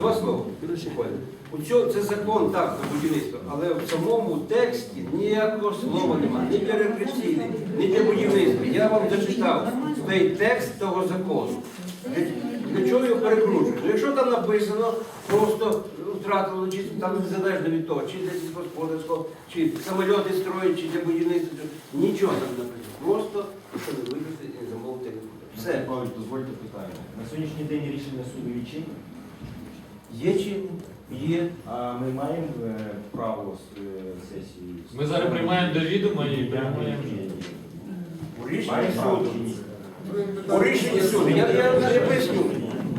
Два слова. Це закон так про будівництво, але в самому тексті ніякого слова немає, ні для рекреаційних, ні для будівництва. Я вам зачитав цей текст того закону. Для, чого його перекручують? Ну, Якщо там написано, просто втратило, чи там незалежно від того, чи для сільськогосподарського, чи самольоти строять, чи для будівництва, нічого там не написано. Просто що ви вийдете і замовите. Все. Павлович, дозвольте питання. На сьогоднішній день рішення суду відчинні, Є чи є. а ми маємо е, право з е, сесії. Ми зараз приймаємо до відома і Приймаємо. У рішенні Маємо право суду. У рішенні суду. Я, поясню.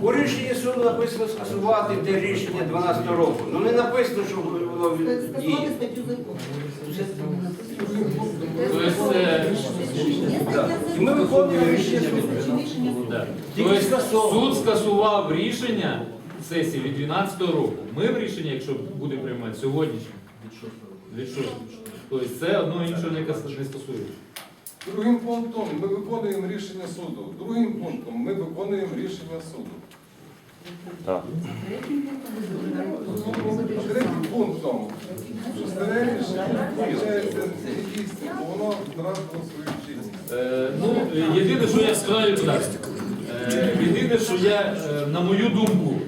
У рішенні суду написано скасувати те рішення 12 року. Ну не написано, що воно діє. Скасувати статтю закону. Тобто, е. І ми виконуємо рішення суду. да. Тільки Тобто скасовано. суд скасував рішення сесії від 12 року. Ми в рішенні, якщо буде приймати сьогоднішнє, від 6. Тобто це одно іншого не стосується. Другим пунктом ми виконуємо рішення суду. Другим пунктом ми виконуємо рішення суду. Третім пунктом старе рішення бо воно втратило свою чинність. Е, ну, єдине, що я скажу так. Е, єдине, що я, е, на мою думку,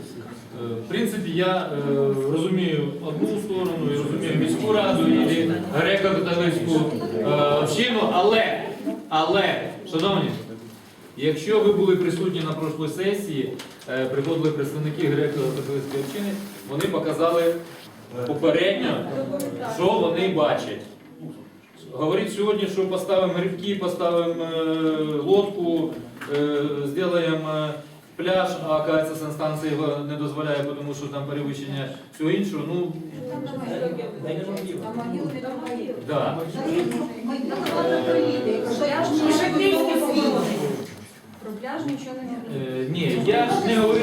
в принципі, я е, розумію одну сторону, і розумію міську раду і греко-католицьку е, общину, але, але, шановні, якщо ви були присутні на прошлій сесії, е, приходили представники греко-католицької общини, вони показали попередньо, що вони бачать. Говорить сьогодні, що поставимо грибки, поставимо е, лодку, е, зробимо е, пляж, а кажеться, санстанція його не дозволяє, тому що там перевищення всього іншого. Ну, да. Про пляж нічого не Е, ні, я ж не воно